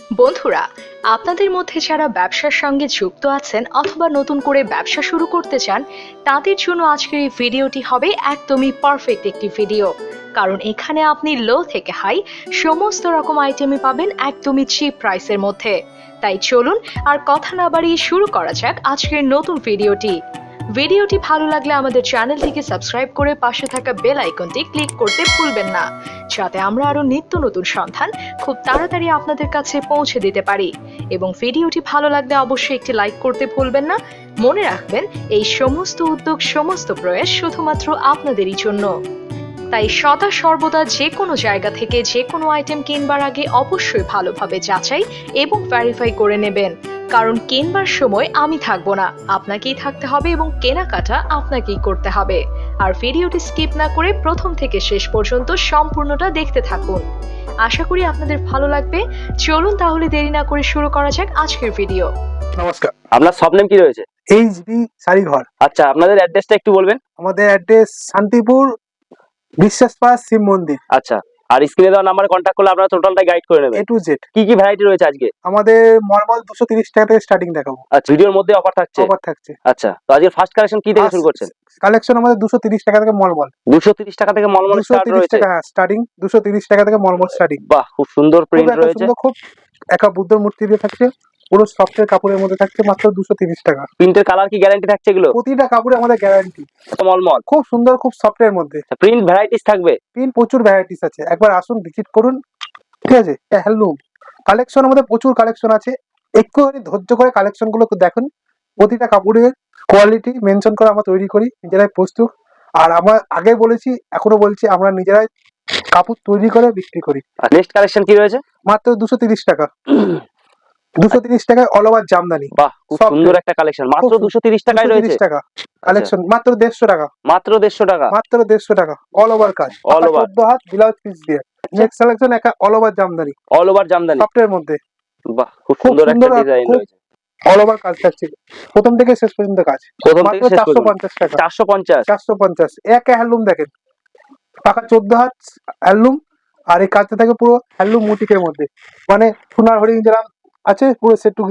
বন্ধুরা, আপনাদের মধ্যে যারা ব্যবসার সঙ্গে যুক্ত আছেন অথবা নতুন করে ব্যবসা শুরু করতে চান, তাদের জন্য আজকের এই ভিডিওটি হবে একদমই পারফেক্ট একটি ভিডিও কারণ এখানে আপনি লো থেকে হাই সমস্ত রকম আইটেমই পাবেন একদমই চিপ প্রাইসের মধ্যে। তাই চলুন আর কথা না বাড়িয়ে শুরু করা যাক আজকের নতুন ভিডিওটি ভিডিওটি ভালো লাগলে আমাদের চ্যানেলটিকে সাবস্ক্রাইব করে পাশে থাকা বেল আইকনটি ক্লিক করতে ভুলবেন না, যাতে আমরা আরও নিত্য নতুন সন্ধান খুব তাড়াতাড়ি আপনাদের কাছে পৌঁছে দিতে পারি। এবং ভিডিওটি ভালো লাগলে অবশ্যই একটি লাইক করতে ভুলবেন না। মনে রাখবেন, এই সমস্ত উদ্যোগ, সমস্ত প্রয়াস শুধুমাত্র আপনাদেরই জন্য। তাই সদা সর্বদা যে কোনো জায়গা থেকে যে কোনো আইটেম কিনবার আগে অবশ্যই ভালোভাবে যাচাই এবং ভেরিফাই করে নেবেন। কারণ কেনবার সময় আমি থাকব না। আপনাকেই থাকতে হবে এবং কেনাকাটা আপনাকেই করতে হবে। আর ভিডিওটি স্কিপ না করে প্রথম থেকে শেষ পর্যন্ত সম্পূর্ণটা দেখতে থাকুন। আশা করি আপনাদের ভালো লাগবে। চলুন তাহলে দেরি না করে শুরু করা যাক আজকের ভিডিও। নমস্কার। আপনার সব নেম কি রয়েছে? এইচ বি শাড়িঘর আচ্ছা আপনাদের অ্যাড্রেসটা একটু বলবেন। আমাদের অ্যাড্রেস শান্তিপুর বিশ্বাস পাস শিব মন্দির। আচ্ছা। আর স্ক্রিনে দেওয়া নাম্বারে কন্ট্যাক্ট করলে আপনারা টোটালটা গাইড করে নেবেন। এ টু জেড কি কি ভ্যারাইটি রয়েছে আজকে? আমাদের দুশো তিরিশ টাকা থেকে স্টার্টিং দেখাবো। আচ্ছা ভিডিওর মধ্যে অফার থাকছে? অফার থাকছে। আচ্ছা তো আজকে ফার্স্ট কালেকশন কি থেকে শুরু করছেন? কালেকশন আমাদের দুশো তিরিশ টাকা থেকে মলমল। দুশো তিরিশ টাকা থেকে মলমল স্টার্ট রয়েছে? টাকা হ্যাঁ স্টার্টিং দুশো তিরিশ টাকা থেকে মলমল স্টার্টিং বাহ খুব সুন্দর প্রিন্ট রয়েছে। সুন্দর খুব একা বুদ্ধর মূর্তি দিয়ে থাকছে। পুরো সফটের কাপড়ের মধ্যে থাকছে মাত্র দুশো তিরিশ টাকা। প্রিন্টের কালার কি গ্যারান্টি থাকছে এগুলো? প্রতিটা কাপড়ে আমাদের গ্যারান্টি মলমল খুব সুন্দর খুব সফটের মধ্যে। প্রিন্ট ভ্যারাইটিস থাকবে? প্রিন্ট প্রচুর ভ্যারাইটিস আছে। একবার আসুন ভিজিট করুন। ঠিক আছে? হ্যান্ডলুম কালেকশন আমাদের প্রচুর কালেকশন আছে। একটুখানি ধৈর্য করে কালেকশনগুলো দেখুন। প্রতিটা কাপড়ের কোয়ালিটি মেনশন করে আমরা তৈরি করি নিজেরাই প্রস্তুত। আর আমরা আগে বলেছি এখনও বলছি আমরা নিজেরাই কাপড় তৈরি করে বিক্রি করি। আর নেক্সট কালেকশন কি রয়েছে? মাত্র দুশো তিরিশ টাকা। দুশো তিরিশ টাকায় অল ওভার জামদানি। বাহ খুব সুন্দর একটা কালেকশন মাত্র দুশো তিরিশ টাকায় রয়েছে? টাকা কালেকশন মাত্র দেড়শো টাকা। মাত্র দেড়শো টাকা? মাত্র দেড়শো টাকা অল ওভার কাজ। All over. চোদ্দ হাত ব্লাউজ পিস দিয়ে। নেক্সট কালেকশন একা all over jamdani. All over jamdani? সফটের মধ্যে। বাহ খুব সুন্দর একটা ডিজাইন রয়েছে। অল ওভার কাজ থাকছে প্রথম থেকে শেষ পর্যন্ত কাজ। প্রথম মাত্র চারশো পঞ্চাশ টাকা। চারশো পঞ্চাশ? চারশো পঞ্চাশ। এক হ্যান্ডলুম দেখেন। পাকা চোদ্দ হাত হ্যান্ডলুম আর এই কাজটা থাকে পুরো হ্যান্ডলুম মুটিকের মধ্যে। মানে সোনার হরিণ যেরকম আছে পুরো সেট সেটু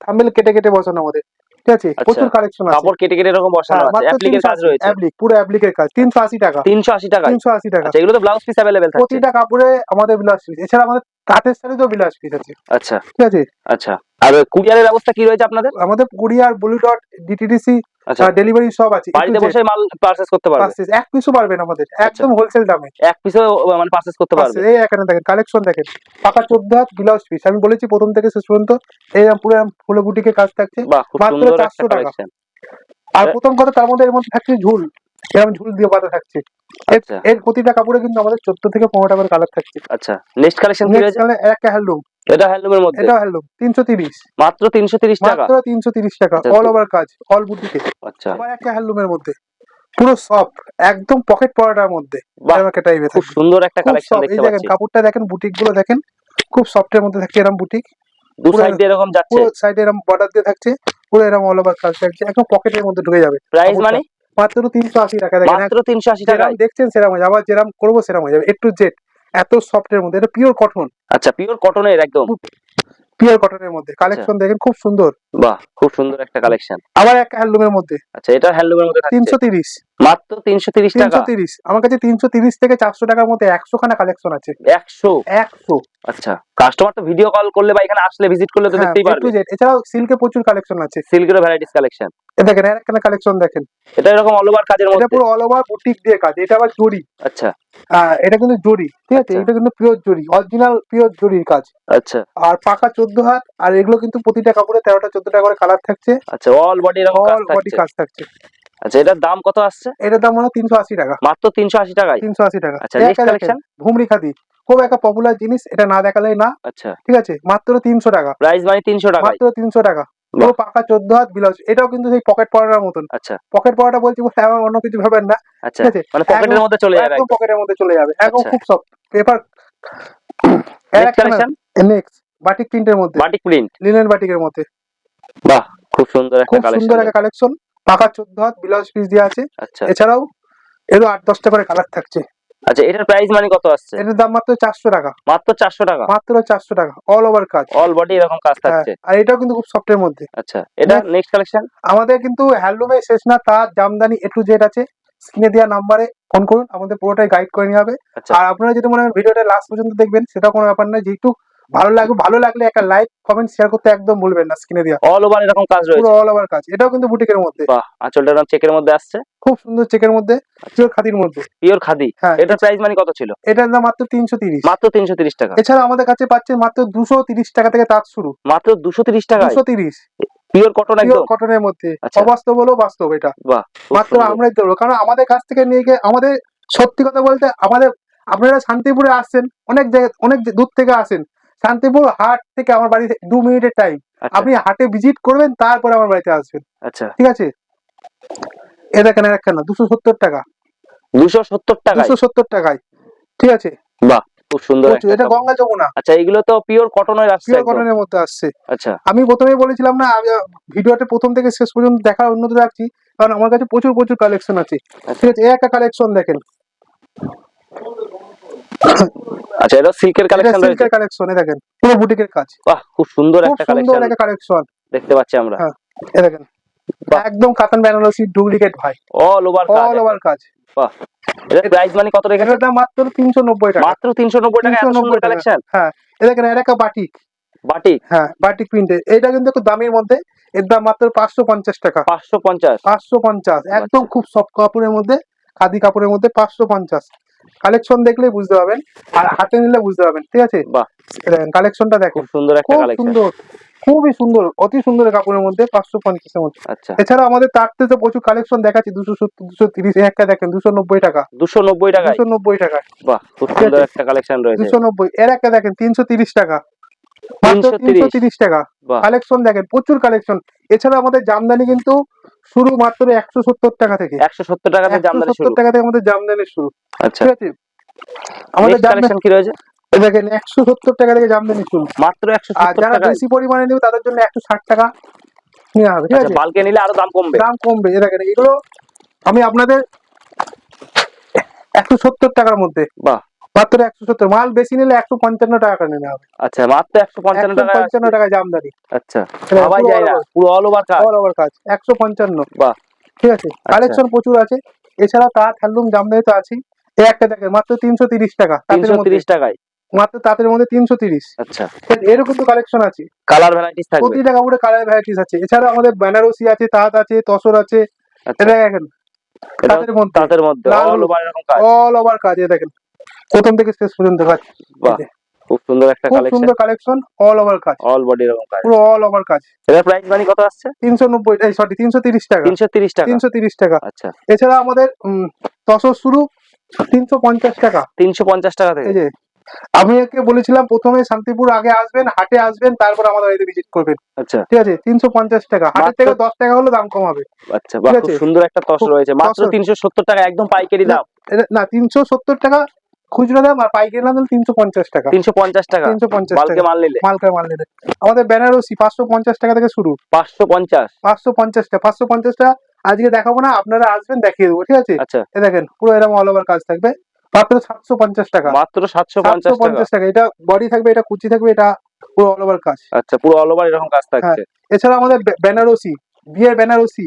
থাম্বনেল কেটে কেটে বসানো আমাদের। ঠিক আছে? আচ্ছা। প্রচুর কালেকশন আছে। কাপড় কেটে কেটে এরকম বসানো হ্যাঁ, আছে। অ্যাপ্লিকের কাজ রয়েছে। অ্যাপ্লিক পুরো অ্যাপ্লিকের কাজ। তিনশো আশি টাকা। তিনশো আশি টাকা তিনশো আশি টাকা। আচ্ছা এগুলো তো ব্লাউজ পিস अवेलेबल থাকে প্রতিটা কাপড়ে আমাদের ব্লাউজ পিস এছাড়া আমাদের কাঠের শাড়িতেও বিলাস পিস আছে। আচ্ছা। ঠিক আছে? আচ্ছা। আর কুরিয়ারের ব্যবস্থা কি রয়েছে আপনাদের? আমাদের কুরিয়ার ব্লু ডট ডিটিডিসি আচ্ছা। ডেলিভারি সব আছে বাড়িতে বসে মাল পারচেস করতে পারবে? Purchase, এক পিসও পারবেন আমাদের একদম হোলসেল দামে। এক পিসও মানে পারচেস করতে পারবে? এই এখানে দেখেন কালেকশন দেখেন। পাকা চোদ্দ হাত ব্লাউজ পিস আমি বলেছি প্রথম থেকে শেষ পর্যন্ত এই পুরো ফুলে বুটিকে কাজ থাকছে। মাত্র 400 টাকা। আর প্রথম কথা তার মধ্যে এর মধ্যে থাকছে ঝুল। এরকম ঝুল দিয়ে বাঁধা থাকছে। এর- আচ্ছা। এর প্রতিটা কাপড়ে কিন্তু আমাদের চোদ্দ থেকে পনেরো টাকার কালার থাকছে। আচ্ছা নেক্সট কালেকশন কি রয়েছে? একটা হ্যান্ডলুম এটা হ্যান্ডলুমের মধ্যে? এটা হ্যান্ডলুম তিনশো তিরিশ। মাত্র তিনশো তিরিশ টাকা? মাত্র তিনশো তিরিশ টাকা আচ্ছা, অল ওভার কাজ অল বুটিকে আচ্ছা। আবার একটা হ্যান্ডলুমের মধ্যে পুরো সফট একদম পকেট পরাটার মধ্যে। একটা টাইপের খুব সুন্দর একটা কালেকশন দেখতে দেখেন পাচ্ছি। কাপড়টা দেখেন বুটিকগুলো দেখেন খুব সফটের মধ্যে থাকছে এরকম বুটিক দু সাইড দিয়ে এরকম যাচ্ছে? পুরো সাইডে এরকম বর্ডার দিয়ে থাকছে পুরো এরকম অল ওভার কাজ থাকছে একদম পকেটের মধ্যে ঢুকে যাবে। প্রাইস মানে? মাত্র তিনশো আশি টাকা। দেখেন মাত্র তিনশো আশি টাকা। দেখছেন সেরকম হয়ে যাবে আবার যেরকম করব সেরকম হয়ে যাবে। একটু জেট এত সফটের মধ্যে। এটা পিওর কটন আচ্ছা পিওর কটনের একদম। পিওর কটনের মধ্যে। কালেকশন দেখেন খুব সুন্দর। বাহ খুব সুন্দর একটা কালেকশন আবার একটা হ্যান্ডলুমের মধ্যে। আচ্ছা এটা হ্যান্ডলুমের মধ্যে থাকছে। তিনশো তিরিশ। মাত্র তিনশো তিরিশ টাকা। তিনশো তিরিশ। আমার কাছে তিনশো তিরিশ থেকে চারশো টাকার মধ্যে একশো খানা কালেকশন আছে। একশো? একশো। আচ্ছা। কাস্টমার তো ভিডিও কল করলে বা এখানে আসলে ভিজিট করলে তো হ্যাঁ, দেখতেই পারবে। এছাড়াও সিল্কে প্রচুর কালেকশন আছে। সিল্কের ভ্যারাইটিস কালেকশন দেখেন একটা কালেকশন দেখেন। এটা এরকম অল ওভার কাজের এটা মধ্যে। পুরো অল ওভার বুটিক দিয়ে কাজ। এটা আবার জরি। আচ্ছা। এটা কিন্তু জরি ঠিক আছে? আচ্ছা। এটা কিন্তু পিওর জরি অরিজিনাল পিওর জরির কাজ। আচ্ছা। আর পাকা চোদ্দ হাত আর এগুলো কিন্তু প্রতিটা কাপড়ে তেরোটা চোদ্দটা করে কালার থাকছে। আচ্ছা অল বডি এরকম অল বডি কাজ থাকছে। আচ্ছা এটার দাম কত আসছে? এটার দাম হয় তিনশো আশি টাকা। মাত্র তিনশো আশি টাকায়? তিনশো আশি টাকা। আচ্ছা? ঘুমরি খাদি। খুব একটা পপুলার জিনিস এটা না দেখালেই না। আচ্ছা। ঠিক আছে মাত্র তিনশো টাকা। প্রাইস মানে তিনশো টাকায়? মাত্র তিনশো টাকা। পুরো পাকা চোদ্দ হাত ব্লাউজ এটাও কিন্তু সেই পকেট পরাটার মতন। আচ্ছা। পকেট পরাটা বলছি বলে আমার অন্য কিছু ভাবেন না। আচ্ছা। ঠিক আছে? মানে পকেটের মধ্যে চলে যাবে একদম পকেটের মধ্যে চলে যাবে। একদম আচ্ছা। খুব সব paper next collection next batik প্রিন্টের মধ্যে। বাটিক প্রিন্ট লিনেন বাটিকের মধ্যে। বাহ খুব সুন্দর একটা খুব কালেকশন সুন্দর একটা কালেকশন পাকা চোদ্দ হাত ব্লাউজ পিস দেওয়া আছে। আচ্ছা। এছাড়াও এরও আট দশটা করে কালার থাকছে। আচ্ছা এটার প্রাইস মানে কত আসছে? এটার দাম মাত্র চারশো টাকা। মাত্র চারশো টাকা? মাত্র চারশো টাকা অল ওভার কাজ। অল বডি এরকম কাজ হ্যাঁ, থাকছে? আর এটাও কিন্তু খুব সফটের মধ্যে। আচ্ছা এটা নেক্সট কালেকশন আমাদের কিন্তু হ্যান্ডলুমে শেষ না তার জামদানি এ টু জেড আছে। স্ক্রিনে দেওয়া নাম্বারে ফোন করুন আমাদের পুরোটাই গাইড করে নেওয়া হবে। আচ্ছা। আর আপনারা যদি মনে হয় ভিডিওটা লাস্ট পর্যন্ত দেখবেন সেটা কোনো ব্যাপার নয়। যেহেতু ভালো লাগবে ভালো লাগলে একটা লাইক কমেন্ট শেয়ার করতে একদম ভুলবেন না স্ক্রিনে দেওয়া অল ওভার এরকম কাজ রয়েছে। পুরো অল ওভার কাজ। এটাও কিন্তু বুটিকের মধ্যে। বাহ আঁচলটা এরকম চেকের মধ্যে আসছে? খুব সুন্দর চেকের মধ্যে পিওর খাদির মধ্যে। পিওর খাদি? হ্যাঁ। এটার প্রাইস মানে কত ছিল? এটার দাম মাত্র তিনশো তিরিশ। মাত্র তিনশো তিরিশ টাকা। এছাড়া আমাদের কাছে পাচ্ছেন মাত্র দুশো তিরিশ টাকা থেকে তাঁত শুরু। মাত্র দুশো তিরিশ টাকা দুশো তিরিশ। পিওর কটন একদম? কটনের মধ্যে। আচ্ছা। অবাস্তব হলেও বাস্তব এটা। বাহ মাত্র। আমরাই দেবো কারণ আমাদের কাছ থেকে নিয়ে গিয়ে আমাদের সত্যি কথা বলতে আমাদের আপনারা শান্তিপুরে আসছেন অনেক জায়গা অনেক দূর থেকে আসেন শান্তিপুর হাট থেকে আমার বাড়ি দু মিনিটের টাইম আচ্ছা, আপনি হাটে ভিজিট করবেন তারপরে আমার বাড়িতে আসবেন। আচ্ছা। ঠিক আছে? এ দেখেন এক কেন দুশো সত্তর টাকা। দুশো সত্তর টাকা দুশো সত্তর টাকায়। ঠিক আছে? বাহ খুব সুন্দর এটা গঙ্গা যমুনা। আচ্ছা এগুলো তো পিওর কটনের আসছে পিওর কটনের মধ্যে আসছে। আচ্ছা। আমি প্রথমেই বলেছিলাম না ভিডিওটা প্রথম থেকে শেষ পর্যন্ত দেখার উন্নত রাখছি কারণ আমার কাছে প্রচুর প্রচুর কালেকশন আছে। ঠিক আছে? এই একটা কালেকশন দেখেন। আচ্ছা এটা সিল্কের কালেকশন রয়েছে? সিল্কের কালেকশন দেখেন পুরো বুটিকের কাজ। বাহ খুব সুন্দর একটা সুন্দর একটা কালেকশন দেখতে পাচ্ছি আমরা। হ্যাঁ। এ দেখেন একদম কাতান বেনারসি ডুপ্লিকেট ভাই। অল ওভার কাজ অল ওভার কাজ। এটা প্রাইস মানে কত রেখেছে এটার মাত্র টাকা। মাত্র তিনশো নব্বই টাকা এত সুন্দর কালেকশন হ্যাঁ। এ দেখেন এর একটা বাটিক বাটিক হ্যাঁ বাটিক প্রিন্টের এটা কিন্তু একটু দামের মধ্যে এর দাম মাত্র পাঁচশো পঞ্চাশ টাকা। পাঁচশো পঞ্চাশ। পাঁচশো পঞ্চাশ একদম খুব সফট কাপড়ের মধ্যে খাদি কাপড়ের মধ্যে পাঁচশো পঞ্চাশ। কালেকশন দেখলে বুঝতে পারবেন আর হাতে নিলে বুঝতে পারবেন ঠিক আছে। কালেকশনটা দেখো সুন্দর একটা কালেকশন সুন্দর খুবই সুন্দর অতি সুন্দর কাপড়ের মধ্যে পাঁচশো পঞ্চাশের মধ্যে। আচ্ছা। এছাড়া আমাদের তারতে তো প্রচুর কালেকশন দেখাচ্ছি দুশো সত্তর দুশো তিরিশ একটা দেখেন দুশো নব্বই টাকা। দুশো নব্বই টাকা দুশো নব্বই টাকা বাহ খুব সুন্দর একটা কালেকশন রয়েছে। দুশো নব্বই এর একটা দেখেন তিনশো তিরিশ টাকা। মাত্র তিনশো তিরিশ। টাকা। কালেকশন দেখেন প্রচুর কালেকশন এছাড়া আমাদের জামদানি কিন্তু শুরু মাত্র একশো সত্তর টাকা থেকে। একশো সত্তর টাকাতে একশো জামদানি শুরু সত্তর টাকা থেকে আমাদের জামদানি শুরু। আচ্ছা। ঠিক আছে? আমাদের কালেকশন কি রয়েছে? দেখেন একশো সত্তর টাকা থেকে জামদানি শুরু। মাত্র একশো আর যারা বেশি পরিমাণে নেবে তাদের জন্য একশো ষাট টাকা নেওয়া হবে ঠিক আচ্ছা আছে? বালকে নিলে আরও দাম কমবে। দাম কমবে। দেখেন এগুলো আমি আপনাদের একশো সত্তর টাকার মধ্যে বাহ। মাত্র একশো সত্তর। মাল বেশি নিলে একশো পঞ্চান্ন টাকা করে নেওয়া হবে। আচ্ছা মাত্র একশো পঞ্চান্ন টাকা পঞ্চান্ন টাকায় জামদানি। আচ্ছা পুরো যায় না পুরো অল ওভার কাজ। All over কাজ একশো পঞ্চান্ন। বাহ। ঠিক আছে কালেকশন প্রচুর আছে। এছাড়া তাঁত হ্যান্ডলুম জামদানি তো আছেই। এই একটা দেখেন মাত্র তিনশো তিরিশ টাকা তিনশো তিরিশ টাকায়। মাত্র তাঁতের মধ্যে তিনশো তিরিশ। আচ্ছা। এরও কিন্তু কালেকশন আছে। কালার ভ্যারাইটিস থাকবে। প্রতিটা কাপড়ে কালার ভ্যারাইটিস আছে। এছাড়া আমাদের বেনারসি আছে তাঁত আছে তসর আছে। আচ্ছা। এটা দেখেন তাঁতের মধ্যে। তাঁতের মধ্যে অল ওভার এরকম কাজ। অল ওভার কাজ দেখেন। প্রথম থেকে শেষ পর্যন্ত কাজ। খুব সুন্দর একটা খুব কালেকশন সুন্দর কালেকশন অল ওভার কাজ। অল বডি এরকম কাজ। পুরো অল ওভার কাজ। এটার প্রাইস মানে কত আসছে? তিনশো নব্বই এই সরি তিনশো তিরিশ টাকা। তিনশো তিরিশ টাকা। তিনশো তিরিশ টাকা। আচ্ছা। এছাড়া আমাদের তসর শুরু তিনশো পঞ্চাশ টাকা। তিনশো পঞ্চাশ টাকা থেকে। এই যে আমি একে বলেছিলাম প্রথমে শান্তিপুর আগে আসবেন হাটে আসবেন তারপর আমাদের বাড়িতে ভিজিট করবেন। আচ্ছা। ঠিক আছে তিনশো পঞ্চাশ টাকা। হাটের থেকে দশ টাকা হলে দাম কম হবে। আচ্ছা ঠিক খুব আছে। সুন্দর একটা তসর রয়েছে। মাত্র। তিনশো সত্তর টাকা একদম পাইকারি দাম। না তিনশো সত্তর টাকা খুচরো দাম আর পাইকারি দাম তিনশো পঞ্চাশ টাকা। তিনশো পঞ্চাশ টাকা। তিনশো পঞ্চাশ টাকা। মাল নিলে। মালকা মাল নিলে। আমাদের বেনারসি পাঁচশো পঞ্চাশ টাকা থেকে শুরু। পাঁচশো পঞ্চাশ। পাঁচশো পঞ্চাশটা পাঁচশো পঞ্চাশটা আজকে দেখাবো না আপনারা আসবেন দেখিয়ে দেবো ঠিক আছে? আচ্ছা। এ দেখেন পুরো এরকম অল ওভার কাজ থাকবে। মাত্র সাতশো পঞ্চাশ টাকা। মাত্র সাতশো পঞ্চাশ টাকা। পঞ্চাশ এটা বডি থাকবে এটা কুচি থাকবে এটা পুরো অল ওভার কাজ। আচ্ছা পুরো অল ওভার এরকম কাজ থাকছে। এছাড়া আমাদের বেনারসি বিয়ের বেনারসি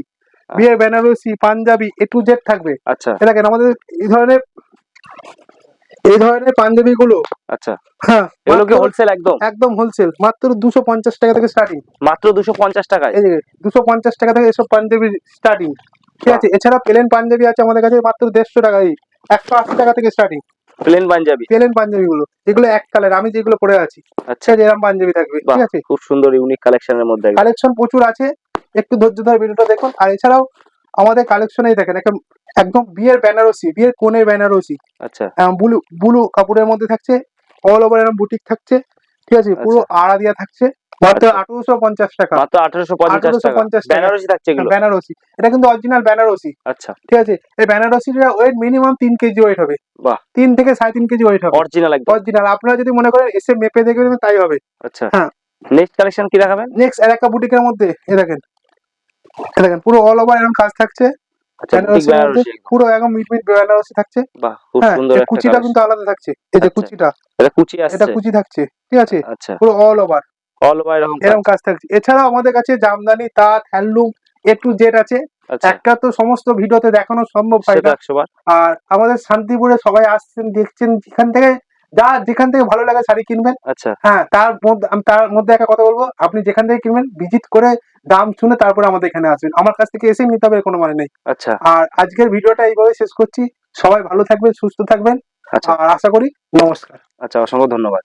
বিয়ের Benarasi Punjabi A to Z থাকবে। আচ্ছা। এ দেখেন আমাদের এই ধরনের এই ধরনের পাঞ্জাবি গুলো আচ্ছা। হ্যাঁ এগুলো কি হোলসেল একদম? একদম হোলসেল মাত্র দুশো পঞ্চাশ টাকা থেকে স্টার্টিং মাত্র দুশো পঞ্চাশ টাকায়? এই যে দুশো পঞ্চাশ টাকা থেকে এসব পাঞ্জাবি স্টার্টিং ঠিক আছে এছাড়া প্লেন পাঞ্জাবি আছে আমাদের কাছে মাত্র দেড়শো টাকা এই একশো আশি টাকা থেকে starting plain Punjabi? Plain Punjabi গুলো এগুলো এক কালার আমি যেগুলো পরে আছি। আচ্ছা। এরকম পাঞ্জাবি থাকবে ঠিক আছে? খুব সুন্দর ইউনিক কালেকশনের মধ্যে। কালেকশন প্রচুর আছে একটু ধৈর্য ধরে ভিডিওটা দেখুন। আর এছাড়াও আমাদের কালেকশনেই দেখেন একদম একদম বিয়ের বেনারসি বিয়ের কোণের বেনারসি আচ্ছা। ব্লু ব্লু কাপড়ের মধ্যে থাকছে অল ওভার এরকম বুটিক থাকছে ঠিক আছে? পুরো আড়া দিয়া থাকছে মাত্র আচ্ছা। আঠারোশো পঞ্চাশ টাকা। মাত্র আঠারোশো পঞ্চাশ টাকা। 1850 টাকা। বেনারসি থাকছে এগুলো? বেনারসি এটা কিন্তু অরিজিনাল বেনারসি আচ্ছা। ঠিক আছে? এই বেনারসিটা ওয়েট মিনিমাম তিন কেজি ওয়েট হবে। বাহ। তিন থেকে সাড়ে তিন কেজি ওয়েট হবে। অরিজিনাল অরিজিনাল আপনারা যদি মনে করেন এসে মেপে দেখে নেবেন তাই হবে। আচ্ছা। হ্যাঁ। নেক্সট কালেকশন কি দেখাবেন? নেক্সট এলাকা বুটিকের মধ্যে এ দেখেন। দেখেন পুরো অল ওভার এরকম কাজ থাকছে। আচ্ছা। পুরো একদম মিট মিট বেনারসি থাকছে। বাহ খুব হ্যাঁ সুন্দর একটা কুচিটা কিন্তু আলাদা থাকছে। এই যে আচ্ছা। কুচিটা এটা কুচি এটা কুচি থাকছে ঠিক আছে? আচ্ছা। পুরো অল ওভার অল ওভার এরকম কাজ। এরকম কাজ থাকছে। এছাড়াও আমাদের কাছে জামদানি তাঁত হ্যান্ডলুম এ টু জেড আছে। একটা তো সমস্ত ভিডিওতে দেখানো সম্ভব হয় না। আর আমাদের শান্তিপুরে সবাই আসছেন দেখছেন যেখান থেকে যা যেখান থেকে ভালো লাগে শাড়ি কিনবেন। আচ্ছা। হ্যাঁ তার মধ্যে আমি তার মধ্যে একটা কথা বলব। আপনি যেখান থেকে কিনবেন ভিজিট করে দাম শুনে তারপরে আমাদের এখানে আসবেন। আমার কাছ থেকে এসে নিতে হবে কোনো মানে নেই। আচ্ছা। আর আজকের ভিডিওটা এইভাবে শেষ করছি। সবাই ভালো থাকবেন সুস্থ থাকবেন। আচ্ছা। আর আশা করি নমস্কার। আচ্ছা অসংখ্য ধন্যবাদ।